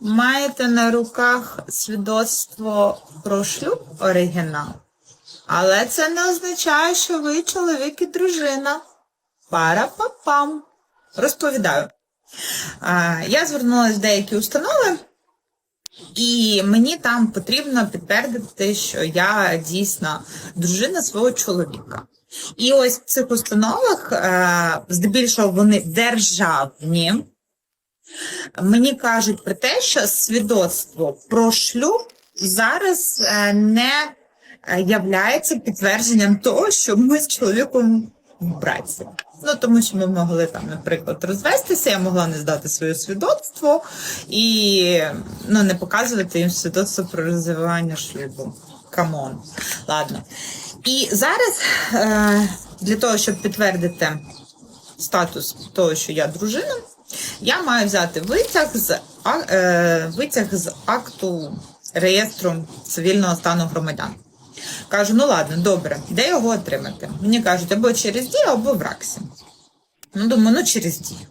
маєте на руках свідоцтво про шлюб оригінал, але це не означає, що ви чоловік і дружина. Пара-па-пам. Розповідаю. Я звернулася в деякі установи, і мені там потрібно підтвердити, що я дійсно дружина свого чоловіка. І ось в цих установах, е, здебільшого, вони державні. Мені кажуть про те, що свідоцтво про шлюб зараз е, не е, являється підтвердженням того, що ми з чоловіком братці. Ну тому що ми могли там, наприклад, розвестися, я могла не здати своє свідоцтво і ну, не показувати їм свідоцтво про розвивання шлюбу. Камон. Ладно. І зараз е, для того, щоб підтвердити статус того, що я дружина, я маю взяти витяг з, е, витяг з акту реєстру цивільного стану громадян. Кажу, ну ладно, добре, де його отримати? Мені кажуть, або через дію, або в РАКСі. Ну, думаю, ну через дію.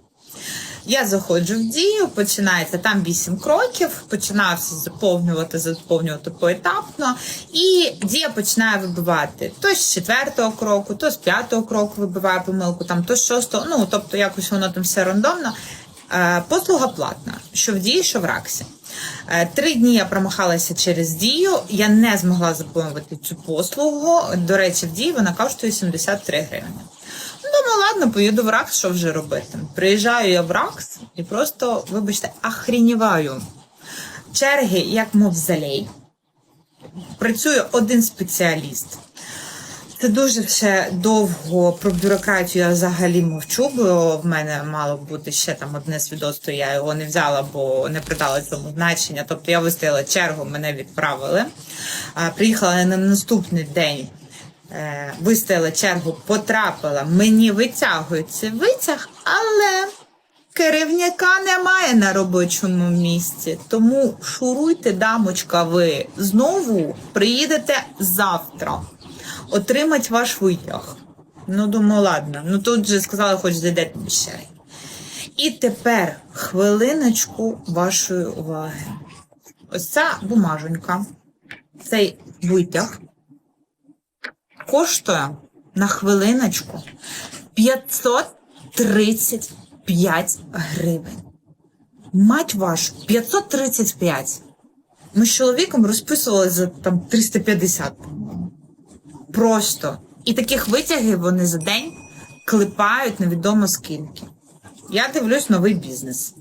Я заходжу в дію, починається там 8 кроків, починаю все заповнювати, заповнювати поетапно, і дія починає вибивати то з четвертого кроку, то з п'ятого кроку вибиває помилку, там то з шостого, ну тобто якось воно там все рандомно. Е, Послуга платна, що в дії, що в раксі. Е, Три дні я промахалася через дію, я не змогла заповнювати цю послугу. До речі, в дії вона коштує 73 гривні. Ну, думаю, ладно, поїду в РАКС, що вже робити. Приїжджаю я в РАКС і просто, вибачте, охреніваю. Черги, як мавзолей. Працює один спеціаліст. Це дуже ще довго про бюрократію я взагалі мовчу, бо в мене мало бути ще там одне свідоцтво, я його не взяла, бо не придала цьому значення. Тобто я вистояла чергу, мене відправили. Приїхала на наступний день, е, вистояла чергу, потрапила, мені витягують цей витяг, але керівника немає на робочому місці. Тому шуруйте, дамочка, ви знову приїдете завтра отримать ваш витяг. Ну, думаю, ладно. Ну тут же сказали, хоч зайдете ще. І тепер хвилиночку вашої уваги. Ось ця бумаженька, цей витяг коштує на хвилиночку 535 гривень. Мать вашу, 535. Ми з чоловіком розписували за там 350, по-моєму. Просто. І таких витягів вони за день клепають невідомо скільки. Я дивлюсь новий бізнес.